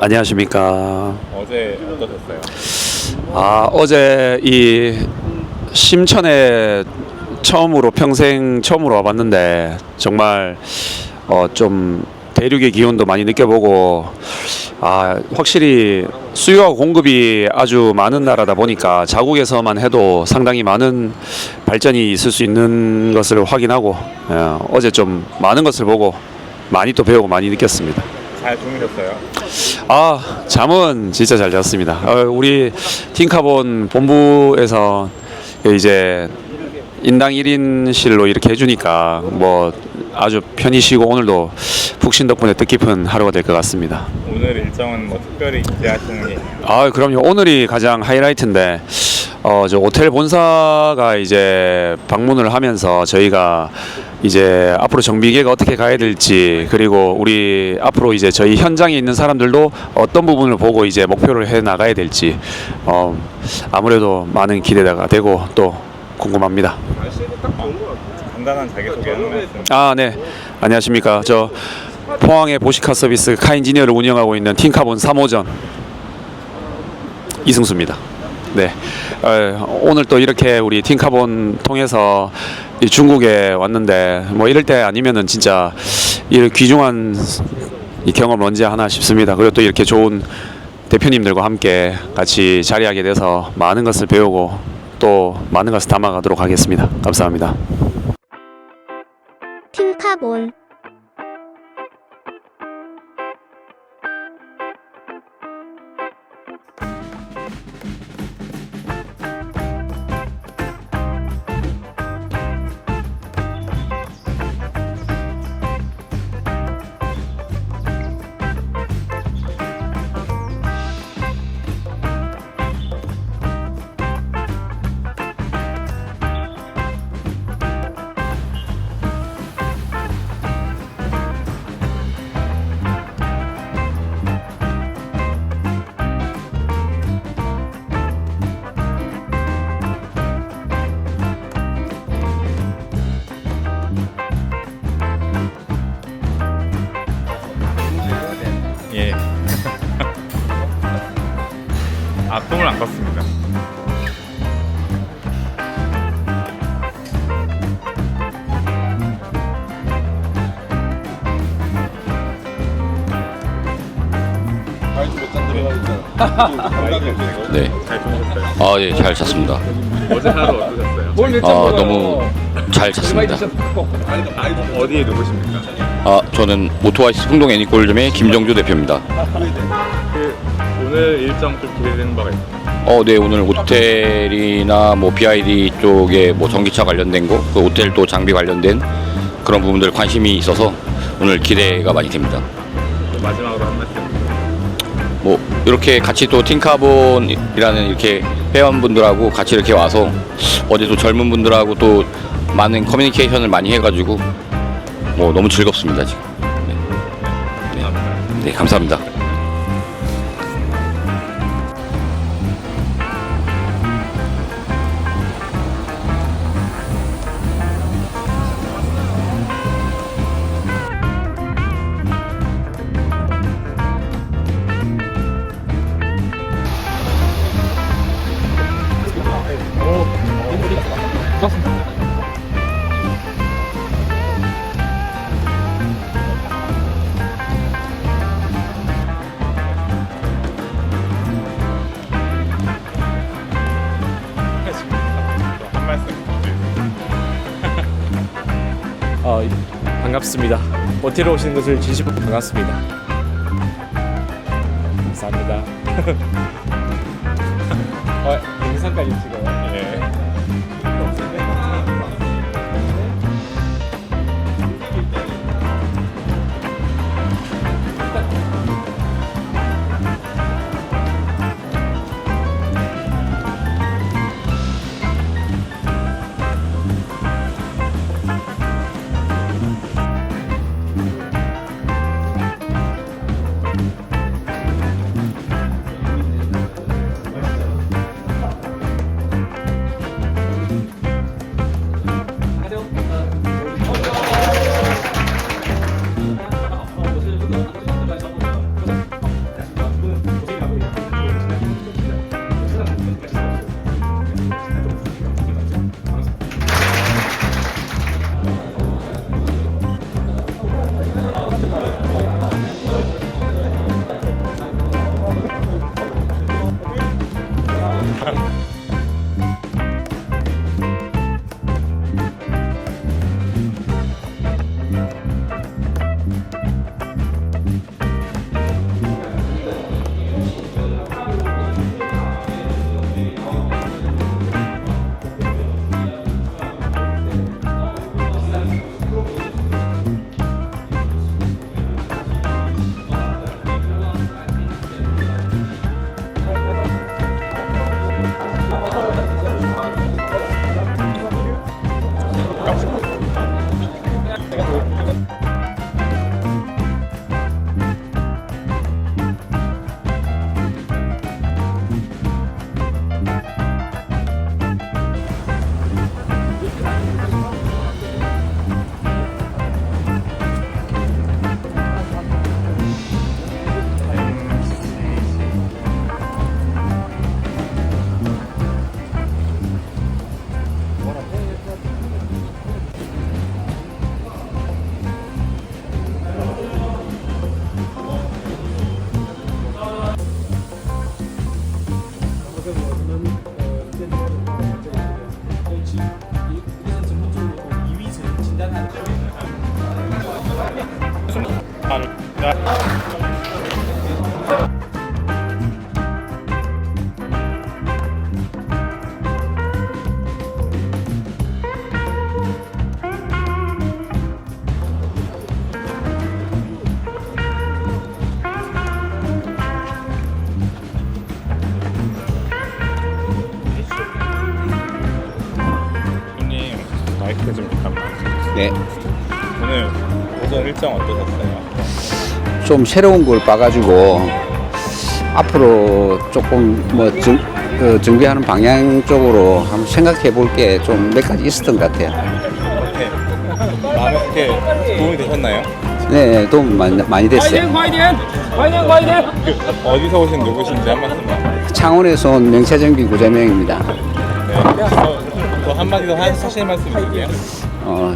안녕하십니까. 어제 어떠셨어요? 아, 어제 이 심천에 처음으로 평생 처음으로 와봤는데 정말 어, 좀 대륙의 기온도 많이 느껴보고 아, 확실히 수요와 공급이 아주 많은 나라다 보니까 자국에서만 해도 상당히 많은 발전이 있을 수 있는 것을 확인하고 어, 어제 좀 많은 것을 보고 많이 또 배우고 많이 느꼈습니다. 잘 주무셨어요? 아 잠은 진짜 잘 잤습니다. 어, 우리 틴카본 본부에서 이제 인당 1인실로 이렇게 해주니까 뭐 아주 편히 쉬고 오늘도 푹쉰 덕분에 뜻깊은 하루가 될 것 같습니다. 오늘 일정은 뭐 특별히 기대하시는 게? 아 그럼요 오늘이 가장 하이라이트인데 어 저 호텔 본사가 이제 방문을 하면서 저희가 이제 앞으로 정비계가 어떻게 가야 될지 그리고 우리 앞으로 이제 저희 현장에 있는 사람들도 어떤 부분을 보고 이제 목표를 해 나가야 될지 어 아무래도 많은 기대가 되고 또 궁금합니다. 간단한 자기소개 한 말씀 아, 네. 안녕하십니까. 저 포항의 보시카 서비스 카인지니어를 운영하고 있는 틴카본 3호전 이승수입니다. 네. 어, 오늘 또 이렇게 우리 틴카본 통해서 이 중국에 왔는데 뭐 이럴 때 아니면은 진짜 이 귀중한 이 경험을 언제 하나 싶습니다. 그리고 또 이렇게 좋은 대표님들과 함께 같이 자리하게 돼서 많은 것을 배우고 또 많은 것을 담아가도록 하겠습니다. 감사합니다. 틴카본 네. 잘? 아, 예, 잘 잤습니다. 어제 하루 어떠셨어요? 아, 너무 잘 잤습니다. 어디에 누구십니까? 아, 저는 오토아이스 흥동 애니골점의 김정주 대표입니다. 그 오늘 일정 좀 기대되는 바가 있어요 어, 네, 오늘 호텔이나 뭐 BID 쪽에 뭐 전기차 관련된 거, 그 호텔 또 장비 관련된 그런 부분들 관심이 있어서 오늘 기대가 많이 됩니다. 마지막으로 이렇게 같이 또 틴카본이라는 이렇게 회원분들하고 같이 이렇게 와서 어제도 젊은 분들하고 또 많은 커뮤니케이션을 많이 해가지고 뭐 너무 즐겁습니다 지금. 네, 네, 네 감사합니다. 반갑습니다. 호텔에 오시는 것을 진심으로 반갑습니다. 감사합니다. 어, 영상까지 찍 감사합니다. 마이크 좀 잠깐만. 네, 오늘 오전 일정 어떠셨어요? 좀 새로운 걸 봐가지고 앞으로 조금 뭐 정, 어, 정비하는 방향 쪽으로 한번 생각해 볼 게 좀 몇 가지 있었던 것 같아요. 이렇게 마음에 이렇게 도움이 되셨나요? 네, 도움 많이, 많이 됐어요. 그 어디서 오신 누구신지 한 말씀만. 창원에서 온 명차정비 구자명입니다. 네. 더, 더 한마디 더 하- 하실 말씀 있으세요? 어,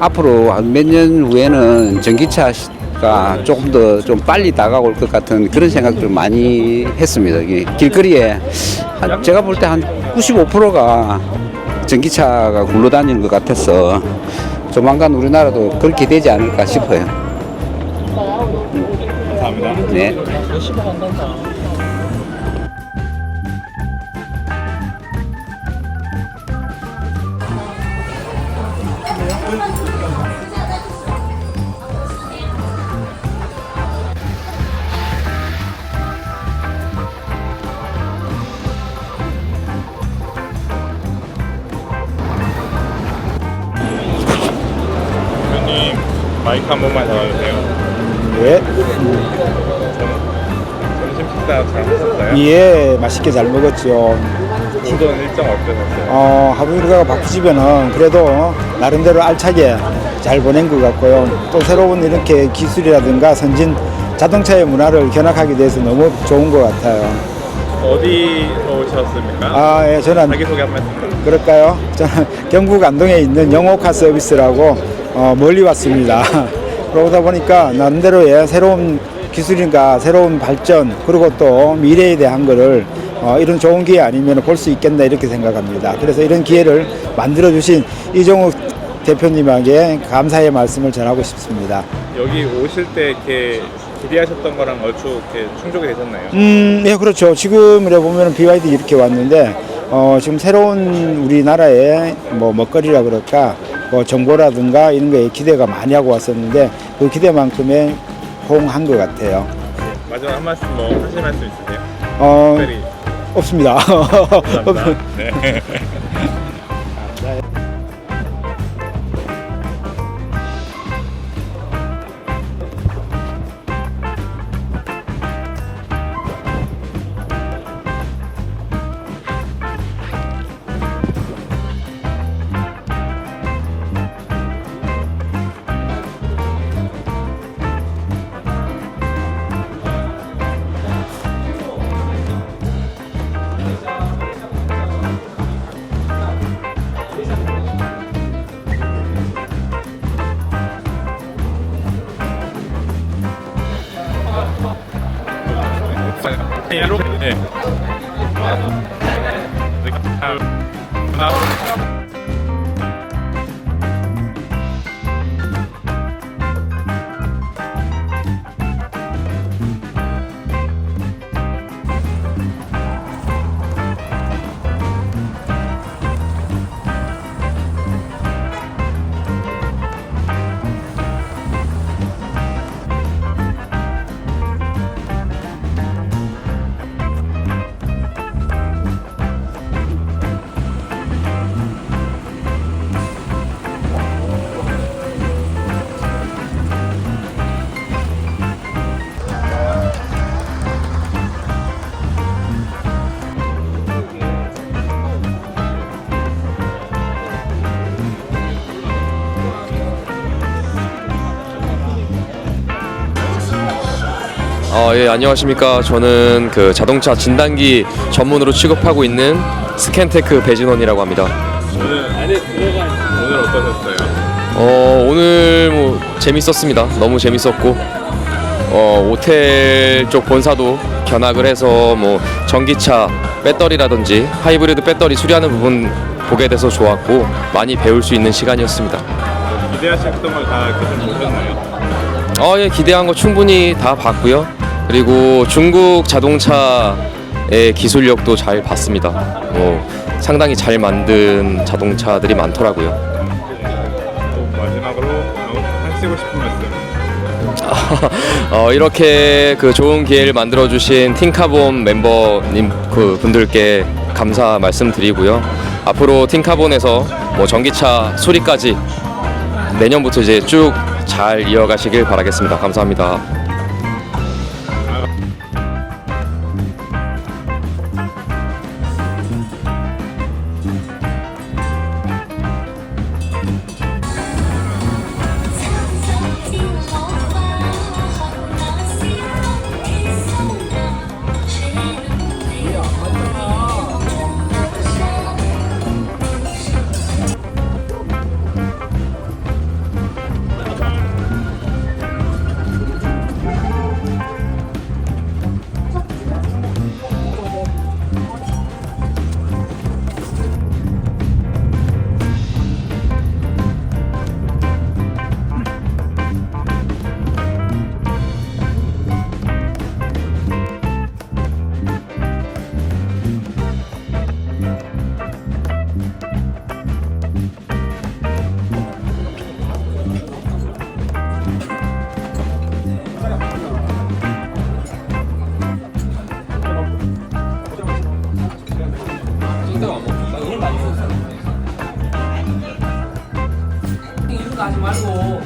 앞으로 한 몇 년 후에는 전기차가 조금 더 좀 빨리 다가올 것 같은 그런 생각들 많이 했습니다. 이게 길거리에 한- 제가 볼 때 한 95%가 전기차가 굴러다니는 것 같아서 조만간 우리나라도 그렇게 되지 않을까 싶어요. 감사합니다. 네. 대표님 마이크 한 번만 잡아주세요. 예, 점심 식사 잘 하셨어요? 예, 맛있게 잘 먹었죠. 오전 일정 어떠셨어요? 어, 하루 일과가 바쁘지만은 그래도 나름대로 알차게 잘 보낸 것 같고요. 또 새로운 이렇게 기술이라든가 선진 자동차의 문화를 견학하게 돼서 너무 좋은 것 같아요. 어디서 오셨습니까? 아, 예, 저는 자기소개 한 말씀. 그럴까요? 저는 경북 안동에 있는 영호카 서비스라고 어, 멀리 왔습니다. 그러다 보니까 나름대로의 새로운 기술인가 새로운 발전 그리고 또 미래에 대한 거를 어, 이런 좋은 기회 아니면 볼 수 있겠나 이렇게 생각합니다. 그래서 이런 기회를 만들어 주신 이종욱 대표님에게 감사의 말씀을 전하고 싶습니다. 여기 오실 때 이렇게 기대하셨던 거랑 얼추 이렇게 충족이 되셨나요? 음, 네, 그렇죠. 지금 이래 보면 BYD 이렇게 왔는데, 어, 지금 새로운 우리나라의 뭐 먹거리라 그럴까, 뭐 정보라든가 이런 거에 기대가 많이 하고 왔었는데, 그 기대만큼의 호응한 것 같아요. 마지막 한 말씀 뭐 하실 말씀 있으세요? 어, 특별히 없습니다. 감사합니다. 네. 네. 어, 예, 안녕하십니까. 저는 그 자동차 진단기 전문으로 취급하고 있는 스캔테크 배진원이라고 합니다. 오늘 오늘 어떠셨어요? 어, 오늘 뭐 재밌었습니다. 너무 재밌었고, 어, 오텔 쪽 본사도 견학을 해서 뭐 전기차 배터리라든지 하이브리드 배터리 수리하는 부분 보게 돼서 좋았고, 많이 배울 수 있는 시간이었습니다. 기대하셨던 걸다 이렇게 좀 보셨나요? 어, 예, 기대한 거 충분히 다 봤고요. 그리고 중국 자동차의 기술력도 잘 봤습니다. 뭐 상당히 잘 만든 자동차들이 많더라고요. 또 마지막으로 어, 하시고 싶은 말씀. 어, 이렇게 그 좋은 기회를 만들어 주신 틴카본 멤버님 그 분들께 감사 말씀드리고요. 앞으로 틴카본에서 뭐 전기차 소리까지 내년부터 이제 쭉 잘 이어가시길 바라겠습니다. 감사합니다. 말고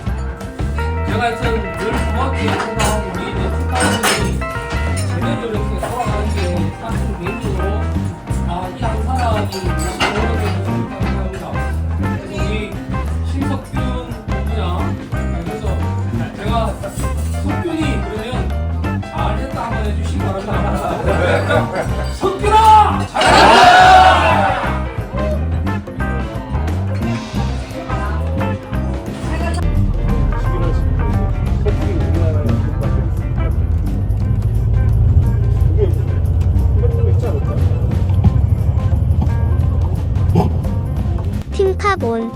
제가 하여튼 늘 고맙게 생각하고 우리 이제 축하하는 제대로 이렇게 돌아가는 게 사실 개인적으로 아이 한 사람이 이렇게 생각합니다. 그래서 우리 신석균 부부장 그래서 제가 석균이 그러면 잘했다 한번 해주시기 바랍니다. 석균아 틴카본